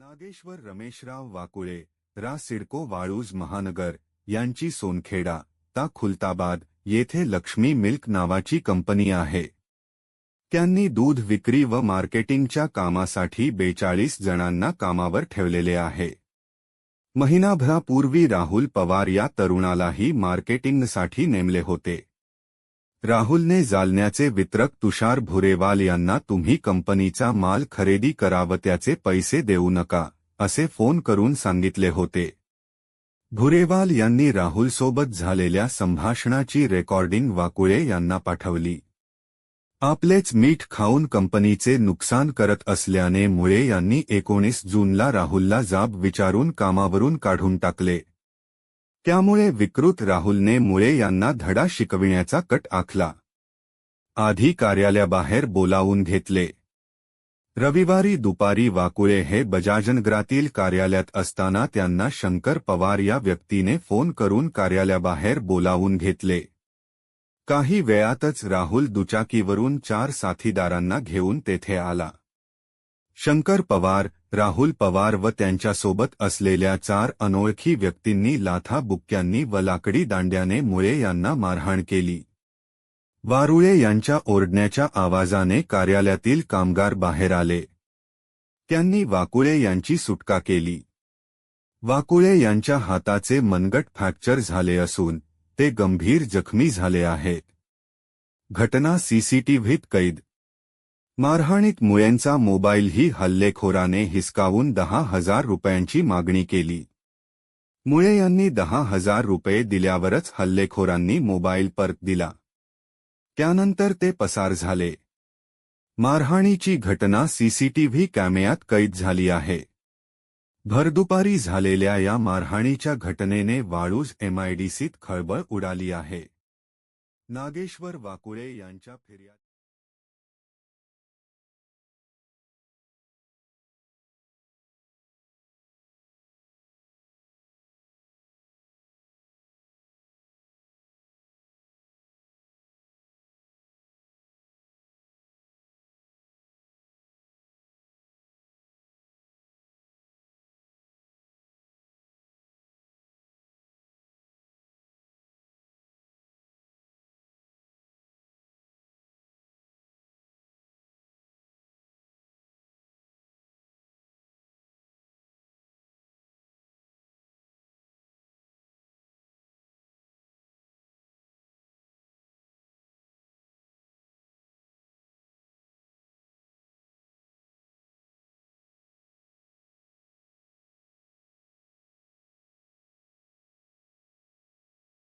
नागेश्वर रमेशराव वाकुळे रा. सिडको वाळूज महानगर यांची सोनखेडा ता. खुलताबाद येथे लक्ष्मी मिल्क नावाची कंपनी आहे. त्यांनी दूध विक्री व मार्केटिंगच्या कामासाठी बेचाळीस जणांना कामावर ठेवलेले आहे. महिनाभरापूर्वी राहुल पवार या तरुणालाही मार्केटिंगसाठी नेमले होते. राहुलने जालन्याचे वितरक तुषार भुरेवाल यांना तुम्ही कंपनीचा माल खरेदी कराव त्याचे पैसे देऊ नका असे फोन करून सांगितले होते. भुरेवाल यांनी राहुलसोबत झालेल्या संभाषणाची रेकॉर्डिंग वाकुळे यांना पाठवली. आपलेच मीठ खाऊन कंपनीचे नुकसान करत असल्याने मुळे यांनी एकोणीस जूनला राहुलला जाब विचारून कामावरून काढून टाकले. त्यामुळे विकृत राहुलने मुळे यांना धडा शिकविण्याचा कट आखला. आधी कार्यालयाबाहेर बोलावून घेतले. रविवारी दुपारी वाकुळे हे बजाजनगरातील कार्यालयात असताना त्यांना शंकर पवार या व्यक्तीने फोन करून कार्यालयाबाहेर बोलावून घेतले. काही वेळातच राहुल दुचाकीवरून चार साथीदारांना घेऊन तेथे आला. शंकर पवार राहुल पवार व त्यांच्यासोबत असलेल्या चार अनोळखी व्यक्तींनी लाथा बुक्क्यांनी व लाकडी दांड्याने मुळे यांना मारहाण केली. वारुळे यांच्या ओरडण्याच्या आवाजाने कार्यालयातील कामगार बाहेर आले. त्यांनी वाकुळे यांची सुटका केली. वाकुळे यांच्या हाताचे मनगट फ्रॅक्चर झाले असून ते गंभीर जखमी झाले आहेत. घटना सीसीटीव्हीत कैद मारहाणीत मुळेंचा मोबाईलही हल्लेखोराने हिसकावून दहा हजार रुपयांची मागणी केली. मुळे यांनी दहा हजार रुपये दिल्यावरच हल्लेखोरांनी मोबाईल परत दिला. त्यानंतर ते पसार झाले. मारहाणीची घटना सीसीटीव्ही कॅमेऱ्यात कैद झाली आहे. भरदुपारी झालेल्या या मारहाणीच्या घटनेने वाळूज एमआयडीसीत खळबळ उडाली आहे. नागेश्वर वाकुळे यांच्या फिर्याद